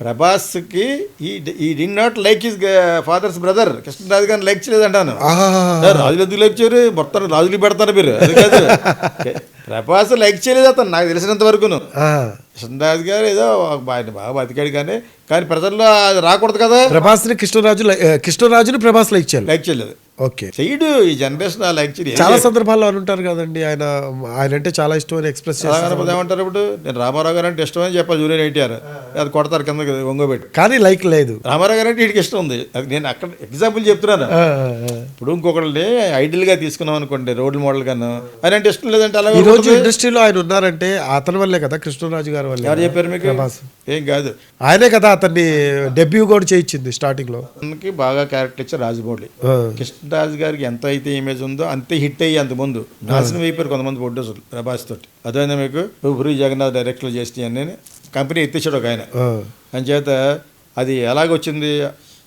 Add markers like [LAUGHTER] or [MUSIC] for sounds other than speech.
ప్రభాస్కి ఈ ఈ did not like his father's brother. Krishnaraju గారిని లైక్ చేయలేదంటాను. రాజులు ఎందుకు లైక్ చేయరు? మొత్తం రాజులు పెడతారు మీరు. [LAUGHS] ప్రభాస్ లైక్ చేయలేదు అతను నాకు తెలిసినంత వరకును. కృష్ణరాజు గారు ఏదో ఆయన బాగా బతికాడు కానీ కానీ ప్రజల్లో అది రాకూడదు కదా. ప్రభాస్ని కృష్ణరాజు కృష్ణరాజుని ప్రభాస్ లైక్ చేయాలి లైక్ చేయలేదు. ఓకే. చెయ్యడు. ఈ జనరేషన్ లైక్ చేయడు చాలా సందర్భాల్లో అని ఉంటారు కదండి ఆయన. ఆయన అంటే చాలా ఇష్టం అని ఎక్స్ప్రెస్ ఏమంటారు ఇప్పుడు? నేను రామారావు గారు అంటే ఇష్టం అని చెప్పాలి జూనియర్ ఎన్టీఆర్. అది కొడతారు కింద ఒంగోబెట్టి కానీ లైక్ లేదు. రామారావు గారు అంటే వీడికి ఇష్టం ఉంది. అది నేను అక్కడ ఎగ్జాంపుల్ చెప్తున్నాను. ఇప్పుడు ఇంకొకరిని ఐడియల్గా తీసుకున్నాం అనుకోండి రోడ్ మోడల్ గాను ఆయన అంటే ఇష్టం లేదంటే అలా ఈ రోజు ఇండస్ట్రీలో ఆయన ఉన్నారంటే అతని వల్లే కదా కృష్ణరాజు గారి వల్లే ఎవరు చెప్పారు మీకు. ఏం కాదు. ఆయనే కదా అతన్ని డెబ్యూ కూడా చేయించింది స్టార్టింగ్లో. మనకి బాగా క్యారెక్టర్ ఇచ్చారు రాజమౌళి. కృష్ణరాజు గారికి ఎంత అయితే ఇమేజ్ ఉందో అంతే హిట్ అయ్యి అంత ముందు. నాశనం అయిపోయారు కొంతమంది ప్రొడ్యూసర్లు ప్రభాస్ తోటి. అదైనా మీకు? పూరి జగన్నాథ్ డైరెక్ట్లు చేస్తే అని కంపెనీ ఎత్తించాడు ఒక ఆయన ఆ. అంచేత అది ఎలాగొచ్చింది